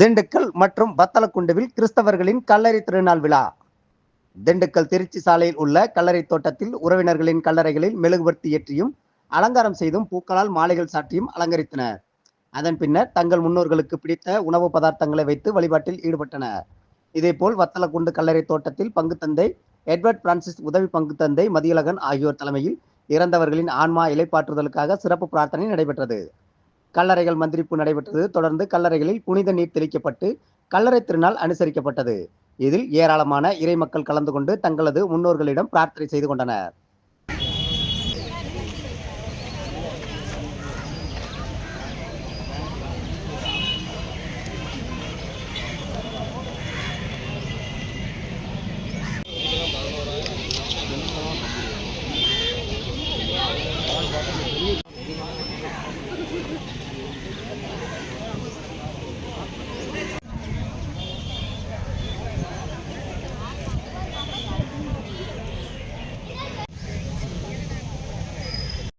திண்டுக்கல் மற்றும் வத்தலக்குண்டுவில் கிறிஸ்தவர்களின் கல்லறை திருநாள் விழா. திண்டுக்கல் திருச்சி சாலையில் உள்ள கல்லறை தோட்டத்தில் உறவினர்களின் கல்லறைகளில் மெழுகுவர்த்தி ஏற்றியும் அலங்காரம் செய்தும் பூக்களால் மாலைகள் சாற்றியும் அலங்கரித்தனர். அதன் பின்னர் தங்கள் முன்னோர்களுக்கு பிடித்த உணவு பதார்த்தங்களை வைத்து வழிபாட்டில் ஈடுபட்டனர். இதேபோல் வத்தலக்குண்டு கல்லறை தோட்டத்தில் பங்கு தந்தை எட்வர்ட் பிரான்சிஸ் உதவி பங்கு தந்தை மதியழகன் ஆகியோர் தலைமையில் இறந்தவர்களின் ஆன்மா இலைப்பாற்றுதலுக்காக சிறப்பு பிரார்த்தனை நடைபெற்றது. கல்லறைகள் மந்திரிப்பு நடைபெற்றது. தொடர்ந்து கல்லறைகளில் புனித நீர் தெளிக்கப்பட்டு கல்லறை திருநாள் அனுசரிக்கப்பட்டது. இதில் ஏராளமான இறை மக்கள் கலந்து கொண்டு தங்களது முன்னோர்களிடம் பிரார்த்தனை செய்து கொண்டனர்.